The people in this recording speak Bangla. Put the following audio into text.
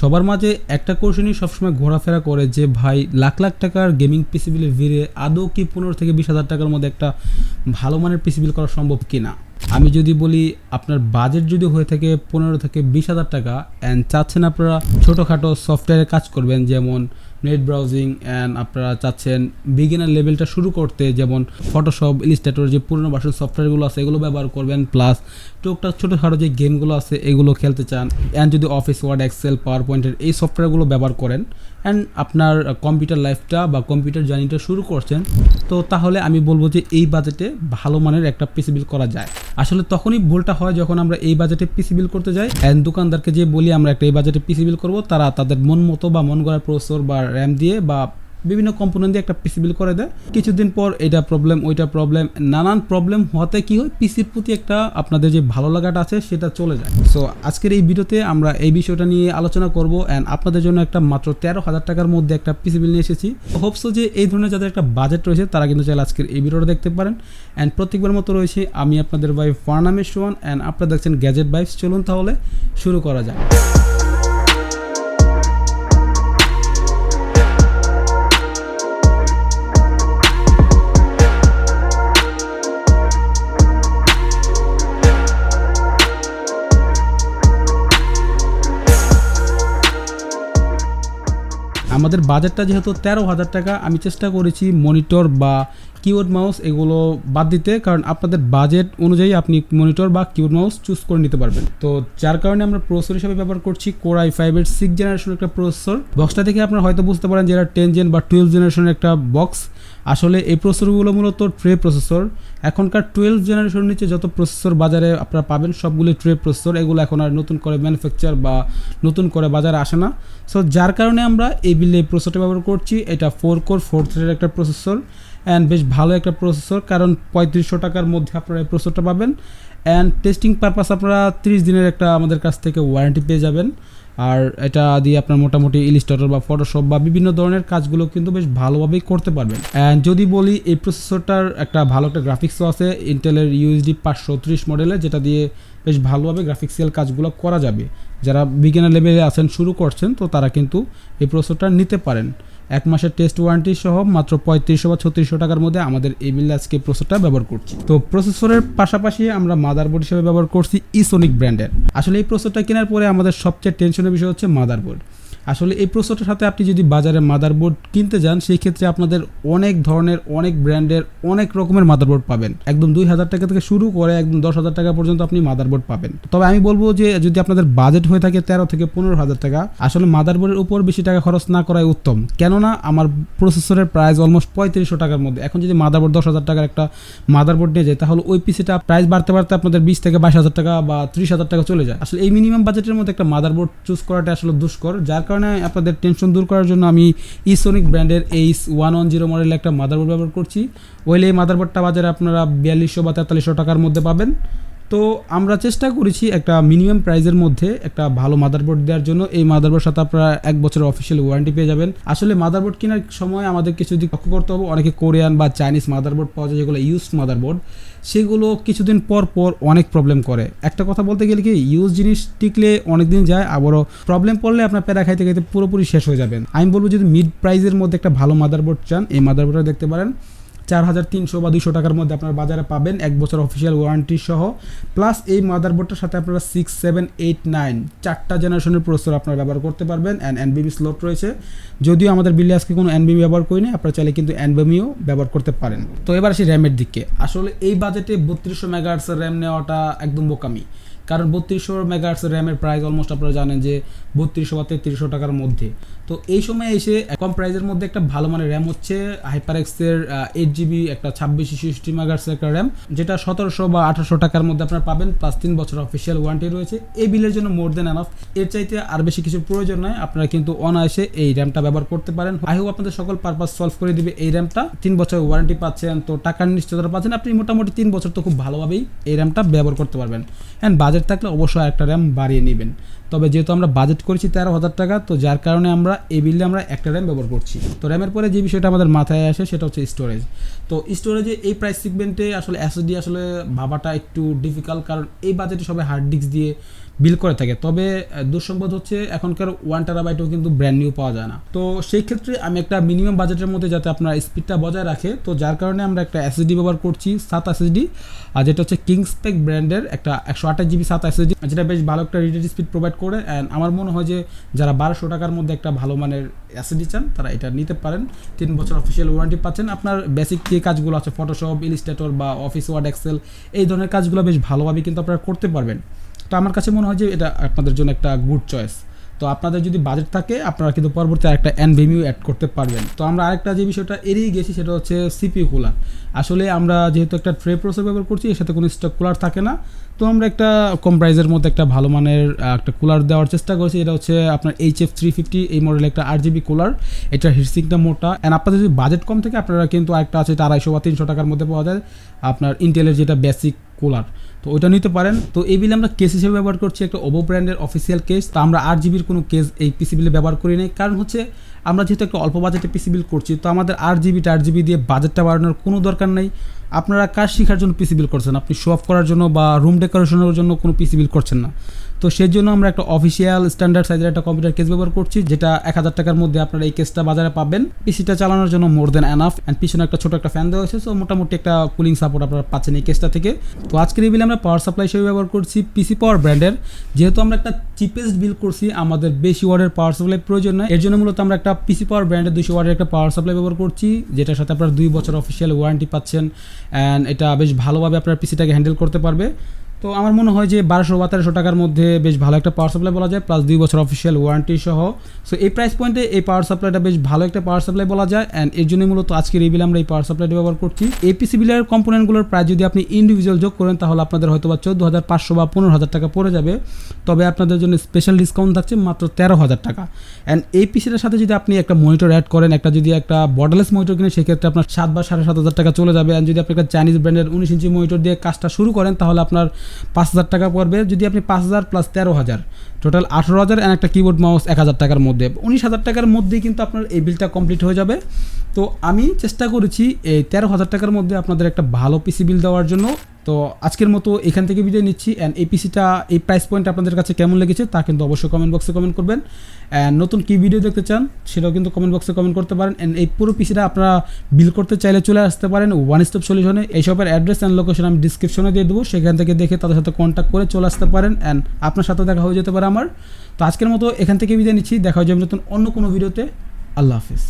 সবার মাঝে একটা কোশ্চেনই সবসময় ঘোরাফেরা করে যে, ভাই, লাখ লাখ টাকার গেমিং পিসিবিলে ভিড়ে আদৌ কি পনেরো থেকে বিশ হাজার টাকার মধ্যে একটা ভালো মানের পিসিবিল করা সম্ভব কি না আমি যদি বলি, আপনার বাজেট যদি হয়ে থাকে পনেরো থেকে বিশ হাজার টাকা অ্যান্ড চাচ্ছেন আপনারা ছোটোখাটো সফটওয়্যারে কাজ করবেন, যেমন নেট ব্রাউজিং অ্যান্ড আপনারা চাচ্ছেন বিগিনার লেভেলটা শুরু করতে, যেমন ফটোশপ ইলিস্ট্রেটর যে পুরনো ভার্সন সফটওয়্যারগুলো আছে, এগুলো ব্যবহার করবেন প্লাস টুকটাক ছোটোখাটো যে গেমগুলো আছে, এগুলো খেলতে চান অ্যান্ড যদি অফিস ওয়ার্ড এক্সেল পাওয়ার পয়েন্টের এই সফটওয়্যারগুলো ব্যবহার করেন অ্যান্ড আপনার কম্পিউটার লাইফটা বা কম্পিউটার জার্নিটা শুরু করছেন, তো তাহলে আমি বলব যে এই বাজেটে ভালো মানের একটা পিসি বিল করা যায়। আসলে তখনই ভুলটা হয় যখন আমরা এই বাজেটে পিসি বিল করতে যাই অ্যান্ড দোকানদারকে যে বলি আমরা একটা এই বাজেটে পিসি বিল করব, তারা তাদের মন মতো বা মন গড়া প্রসেসর বা র্যাম দিয়ে বা বিভিন্ন কম্পোনেন্ট দিয়ে একটা পিসি বিল করে দেয়। কিছুদিন পর এটা প্রবলেম ওইটা প্রবলেম নানান প্রবলেম হতে কি হয় পিসির প্রতি একটা আপনাদের যে ভালো লাগাটা আছে, সেটা চলে যায়। সো আজকের এই ভিডিওতে আমরা এই বিষয়টা নিয়ে আলোচনা করব অ্যান্ড আপনাদের জন্য একটা মাত্র তেরো হাজার টাকার মধ্যে একটা পিসি বিল নিয়ে এসেছি। হোপসো যে এই ধরনের যাদের একটা বাজেট রয়েছে, তারা কিন্তু চাইলে আজকের এই ভিডিওটা দেখতে পারেন। অ্যান্ড প্রত্যেকবার মতো রয়েছে আমি আপনাদের ভাই ফার্নামেশ অ্যান্ড আপনারা দেখছেন গ্যাজেট বাইফস চলুন তাহলে শুরু করা যায় আমাদের বাজেটটা যেহেতু তেরো হাজার টাকা আমি চেষ্টা করেছি মনিটর বা কিবোর্ড মাউস এগুলো বাদ দিতে, কারণ আপনাদের বাজেট অনুযায়ী আপনি মনিটর বা কিবোর্ড মাউস চুজ করে নিতে পারবেন। তো যার কারণে আমরা প্রসেসর হিসেবে ব্যবহার করছি কোর আই ফাইভের সিক্স জেনারেশন একটা প্রসেসর বক্সটা থেকে আপনারা হয়তো বুঝতে পারেন যে এটা টেন জেন বা টুয়েলভ জেনারেশনের একটা বক্স আসলে এই প্রসেসরগুলো মূলত ট্রে প্রসেসর এখনকার টুয়েলভ জেনারেশন নিচে যত প্রসেসর বাজারে আপনারা পাবেন, সবগুলি ট্রে প্রসেসর এগুলো এখন আর নতুন করে ম্যানুফ্যাকচার বা নতুন করে বাজারে আসে না। সো যার কারণে আমরা এই বিলে প্রসেসরটা ব্যবহার করছি। এটা ফোর কোর ফোর থ্রেডের একটা প্রসেসর অ্যান্ড বেশ ভালো একটা প্রসেসর কারণ পঁয়ত্রিশশো টাকার মধ্যে আপনারা এই প্রসেসরটা পাবেন। অ্যান্ড টেস্টিং পারপাস আপনারা তিরিশ দিনের একটা আমাদের কাছ থেকে ওয়ারেন্টি পেয়ে যাবেন। আর এটা দিয়ে আপনার মোটামুটি ইলিস্ট্রেটর বা ফটোশপ বা বিভিন্ন ধরনের কাজগুলো কিন্তু বেশ ভালোভাবেই করতে পারবেন। অ্যান্ড যদি বলি এই প্রসেসরটার একটা ভালো একটা গ্রাফিক্সও আছে ইন্টেলের ইউএসডি পাঁচশো ত্রিশ মডেলে যেটা দিয়ে বেশ ভালোভাবে গ্রাফিক্সিয়াল কাজগুলো করা যাবে। যারা বিজ্ঞানের লেভেলে আছেন, শুরু করছেন, তো তারা কিন্তু এই প্রসেসরটা নিতে পারেন। এক মাসের টেস্ট ওয়ারেন্টি সহ মাত্র পঁয়ত্রিশশো বা ছত্রিশশো টাকার মধ্যে আমাদের এই আজকে প্রসেসরটা ব্যবহার করছি। তো প্রসেসরের পাশাপাশি আমরা মাদারবোর্ড হিসেবে ব্যবহার করছি ইসোনিক ব্র্যান্ডের আসলে এই প্রসেসরটা কেনার পরে আমাদের সবচেয়ে টেনশনের বিষয় হচ্ছে মাদারবোর্ড আসলে এই প্রসেসরটার সাথে আপনি যদি বাজারে মাদারবোর্ড কিনতে যান সেই ক্ষেত্রে আপনাদের অনেক ধরনের, অনেক ব্র্যান্ডের, অনেক রকমের মাদারবোর্ড পাবেন। একদম দুই হাজার টাকা থেকে শুরু করে একদম দশ হাজার টাকা পর্যন্ত আপনি মাদারবোর্ড পাবেন। তবে আমি বলব যে, যদি আপনাদের বাজেট হয়ে থাকে তেরো থেকে পনেরো হাজার টাকা, আসলে মাদারবোর্ডের উপর বেশি টাকা খরচ না করাই উত্তম। কেননা, আমার প্রসেসরের প্রাইস অলমোস্ট পঁয়ত্রিশশো টাকার মধ্যে। এখন যদি মাদারবোর্ড দশ হাজার টাকার একটা মাদারবোর্ড নিয়ে যায়, তাহলে ওই পিসিটা প্রাইস বাড়তে বাড়তে আপনাদের বিশ থেকে বাইশ হাজার টাকা বা ত্রিশ হাজার টাকা চলে যায়। আসলে এই মিনিমাম বাজেটের মধ্যে একটা মাদারবোর্ড চুজ করাটা আসলে দুষ্কর, যার কারণে আপনাদের টেনশন দূর করার জন্য আমি ইসোনিক ব্র্যান্ডের এইস ওয়ান ওয়ান জিরো মডেলের একটা মাদারবোর্ড ব্যবহার করছি। ওইলে এই মাদারবোর্ডটা বাজারে আপনারা বিয়াল্লিশশো বা তেতাল্লিশশো টাকার মধ্যে পাবেন। তো আমরা চেষ্টা করেছি একটা মিনিমাম প্রাইজের মধ্যে একটা ভালো মাদারবোর্ড দেওয়ার জন্য। এই মাদারবোর্ড সাথে আপনারা এক বছরের অফিসিয়াল ওয়ারেন্টি পেয়ে যাবেন। আসলে মাদারবোর্ড কেনার সময় আমাদের কিছু দিক লক্ষ্য করতে হবে। অনেকে কোরিয়ান বা চাইনিজ মাদারবোর্ড পাওয়া যায়, যেগুলো ইউজড মাদারবোর্ড সেগুলো কিছুদিন পর পর অনেক প্রবলেম করে। একটা কথা বলতে গেলে কি ইউজ জিনিস টিকলে অনেক দিন যায়, আবারও প্রবলেম পড়লে আপনার প্যারা খাইতে খাইতে পুরোপুরি শেষ হয়ে যাবেন। আমি বলব যদি মিড প্রাইজের মধ্যে একটা ভালো মাদারবোর্ড চান, এই মাদারবোর্ডটা দেখতে পারেন। চার হাজার তিনশো বা দুশো টাকার মধ্যে আপনার বাজারে পাবেন এক বছর অফিসিয়াল ওয়ারেন্টি সহ। প্লাস এই মাদারবোর্ডটার সাথে আপনারা সিক্স সেভেন এইট নাইন চারটা জেনারেশনের প্রসেসর আপনারা ব্যবহার করতে পারবেন অ্যান্ড এনবিবি স্লট রয়েছে। যদিও আমাদের বিলে আজকে কোনো এনবিবি ব্যবহার করি না আপনারা চাইলে কিন্তু এনবিমিও ব্যবহার করতে পারেন। তো এবার আসি র্যামের দিকে। আসলে এই বাজেটে বত্রিশশো মেগাহার্সের র্যাম নেওয়াটা একদম বোকামি। কারণ বত্রিশশো মেগাহার্স র্যামের প্রাইস অলমোস্ট আপনারা জানেন যে বত্রিশশো বা তেত্রিশশো টাকার মধ্যে। তো এই সময় এসে কম প্রাইসের মধ্যে একটা ভালো মানের র্যাম হচ্ছে হাইপার এক্সের এইট জিবি একটা ছাব্বিশ সিক্সটি মেগাহার্সের একটা র্যাম যেটা সতেরোশো বা আঠারোশো টাকার মধ্যে আপনারা পাবেন প্লাস তিন বছর অফিসিয়াল ওয়ারেন্টি রয়েছে। এই বিলের জন্য মোর দেন এনাফ এর চাইতে আর বেশি কিছু প্রয়োজন নয় আপনারা কিন্তু অনায়াসে এই র্যামটা ব্যবহার করতে পারেন। আই হোপ আপনাদের সকল পারপাস সলভ করে দিবে এই র্যামটা তিন বছর ওয়ারেন্টি পাচ্ছেন, তো টাকার নিশ্চয়তা পাচ্ছেন, আপনি মোটামুটি তিন বছর তো খুব ভালোভাবেই এই র্যামটা ব্যবহার করতে পারবেন। অ্যান্ড বাজেট থাকলে অবশ্যই একটা র্যাম বাড়িয়ে নেবেন। তবে যেহেতু আমরা বাজেট করেছি তেরো হাজার টাকা, তো যার কারণে আমরা এই বিলে আমরা একটা র্যাম ব্যবহার করছি। তো র্যামের পরে যে বিষয়টা আমাদের মাথায় আসে, সেটা হচ্ছে স্টোরেজ তো স্টোরেজে এই প্রাইস সিগমেন্টে আসলে এসএসডি আসলে ভাবাটা একটু ডিফিকাল্ট কারণ এই বাজেটে সবাই হার্ড ডিস্ক দিয়ে বিল করে থাকে। তবে দুঃসংবাদ হচ্ছে এখনকার ওয়ান টেরাবাইটও কিন্তু ব্র্যান্ড নিউ পাওয়া যায় না। তো সেই ক্ষেত্রে আমি একটা মিনিমাম বাজেটের মধ্যে যাতে আপনার স্পিডটা বজায় রাখে, তো যার কারণে আমরা একটা এসএসডি ব্যবহার করছি, সাত এসএসডি আর যেটা হচ্ছে কিংসপেক ব্র্যান্ডের একটা একশো আঠাশ জিবি সাত এসএসডি যেটা বেশ ভালো একটা রিডেড স্পিড প্রোভাইড করে অ্যান্ড আমার মনে হয় যে যারা বারোশো টাকার মধ্যে একটা ভালো মানের অ্যাসিডি চান, তারা এটা নিতে পারেন। তিন বছর অফিসিয়াল ওয়ারেন্টি পাচ্ছেন। আপনার বেসিক যে কাজগুলো আছে ফটোশপ ইলিস্টেটর বা অফিস ওয়ার্ড এক্সেল এই ধরনের কাজগুলো বেশ ভালোভাবে কিন্তু আপনারা করতে পারবেন। তো আমার কাছে মনে হয় যে এটা আপনাদের জন্য একটা গুড চয়েস তো আপনাদের যদি বাজেট থাকে, আপনারা কিন্তু পরবর্তী আরেকটা এনভিমিউ অ্যাড করতে পারবেন। তো আমরা আরেকটা যে বিষয়টা এড়িয়ে গেছি, সেটা হচ্ছে সিপিইউ কুলার আসলে আমরা যেহেতু একটা ট্রে প্রসেসর ব্যবহার করছি, এর সাথে কোনো স্টক কুলার থাকে না। তো আমরা একটা কম প্রাইজের মধ্যে একটা ভালো মানের একটা কুলার দেওয়ার চেষ্টা করেছি। এটা হচ্ছে আপনার এইচ এফ থ্রি ফিফটি এই মডেলের একটা আট জিবি কুলার এটা হিটসিংটা মোটা। অ্যান্ড আপনাদের যদি বাজেট কম থাকে, আপনারা কিন্তু আরেকটা আছে, এটা আড়াইশো বা তিনশো টাকার মধ্যে পাওয়া যায়। আপনার ইন্টেলের যেটা বেসিক কুলার। তো ওইটা নিতে পারেন। তো এই বিলে আমরা কেস হিসেবে ব্যবহার করছি একটা ওভো ব্র্যান্ডের অফিসিয়াল কেস তো আমরা আট জিবির কোনো কেস এই পিসি বিলে ব্যবহার করি নাই। কারণ হচ্ছে আমরা যেহেতু একটা অল্প বাজেটে পিসি বিল করছি, তো আমাদের আট জিবি আট জিবি দিয়ে বাজেটটা বাড়ানোর কোনো দরকার নেই। আপনারা কাজ শেখার জন্য পিসি বিল করছেন? আপনি শো অফ করার জন্য বা রুম ডেকোরেশনের জন্য কোনো পিসি বিল করছেন না। তো সেই জন্য আমরা একটা অফিসিয়াল স্ট্যান্ডার্ড সাইজের একটা কম্পিউটার কেস ব্যবহার করছি, যেটা এক হাজার টাকার মধ্যে আপনারা এই কেসটা বাজারে পাবেন। পিসিটা চালানোর জন্য মোর দেন অ্যানাফ অ্যান্ড পিছনে একটা ছোট একটা ফ্যান দেওয়া হয়েছে সো মোটামুটি একটা কুলিং সাপোর্ট আপনারা পাচ্ছেন এই কেসটা থেকে। তো আজকের এই বিলে আমরা পাওয়ার সাপ্লাই হিসেবে ব্যবহার করছি পিসি পাওয়ার ব্র্যান্ডের যেহেতু আমরা একটা চিপেস্ট বিল করছি, আমাদের বেশি ওয়ার্ডের পাওয়ার সাপ্লাই প্রয়োজন নয় এর জন্য মূলত আমরা একটা পিসি পাওয়ার ব্র্যান্ডের দুশো ওয়ার্ডের একটা পাওয়ার সাপ্লাই ব্যবহার করছি, যেটার সাথে আপনারা দুই বছর অফিসিয়াল ওয়ারেন্টি পাচ্ছেন অ্যান্ড এটা বেশ ভালোভাবে আপনার পিসিটাকে হ্যান্ডেল করতে পারবে। তো আমার মনে হয় যে বারোশো বা তেরোশো টাকার মধ্যে বেশ ভালো একটা পাওয়ার সাপ্লাই বলা যায় প্লাস দুই বছর অফিসিয়াল ওয়ারেন্টি সহ। সো এই প্রাইস পয়েন্টে এই পাওয়ার সাপ্লাইটা বেশ ভালো একটা পাওয়ার সাপ্লাই বলা যায় অ্যান্ড এর জন্য মূলত আজকে এই বিলে আমরা এই পাওয়ার সাপ্লাইটা ব্যবহার করছি। এপিসি বিলের কম্পোনেন্টগুলোর প্রাইস যদি আপনি ইন্ডিভিজুয়াল যোগ করেন, তাহলে আপনাদের হয়তো বা চোদ্দ হাজার পাঁচশো বা পনেরো হাজার টাকা পড়ে যাবে। তবে আপনাদের জন্য স্পেশাল ডিসকাউন্ট থাকছে মাত্র তেরো হাজার টাকা। অ্যান্ড এই পিসিটার সাথে যদি আপনি একটা মনিটর অ্যাড করেন, একটা যদি একটা বর্ডারলেস মনিটর কিনে সেক্ষেত্রে আপনার সাত বা সাড়ে সাত হাজার টাকা চলে যাবে। অ্যান্ড যদি আপনি একটা চাইনিজ ব্র্যান্ডের উনিশ ইঞ্চি মনিটর দিয়ে কাজটা শুরু করেন, তাহলে আপনার পাঁচ হাজার টাকা পড়বে যদি আপনি পাঁচ হাজার প্লাস তেরো হাজার। টোটাল আঠেরো হাজার অ্যান্ড একটা কিবোর্ড মাউস এক হাজার টাকার মধ্যে। উনিশ হাজার টাকার মধ্যেই কিন্তু আপনার এই বিলটা কমপ্লিট হয়ে যাবে। তো আমি চেষ্টা করেছি এই তেরো হাজার টাকার মধ্যে আপনাদের একটা ভালো পিসি বিল দেওয়ার জন্য। তো আজকের মতো এখান থেকে বিদায় নিচ্ছি অ্যান্ড এই পিসিটা এই প্রাইস পয়েন্ট আপনাদের কাছে কেমন লেগেছে তা কিন্তু অবশ্যই কমেন্ট বক্সে কমেন্ট করবেন। অ্যান্ড নতুন কী ভিডিও দেখতে চান সেটাও কিন্তু কমেন্ট বক্সে কমেন্ট করতে পারেন। অ্যান্ড এই পুরো পিসিটা আপনারা বিল করতে চাইলে চলে আসতে পারেন। ওয়ান স্টপ সলিউশনে এই সবের অ্যাড্রেস অ্যান্ড লোকেশন আমি ডিসক্রিপশনে দিয়ে দেবো। সেখান থেকে দেখে তাদের সাথে কন্ট্যাক্ট করে চলে আসতে পারেন অ্যান্ড আপনার সাথে দেখা হয়ে যেতে পারে আমার। তো আজকের মতো এখান থেকে বিদায় নিচ্ছি। দেখা হয়ে যাবে নতুন অন্য কোনো ভিডিওতে আল্লাহ হাফিজ।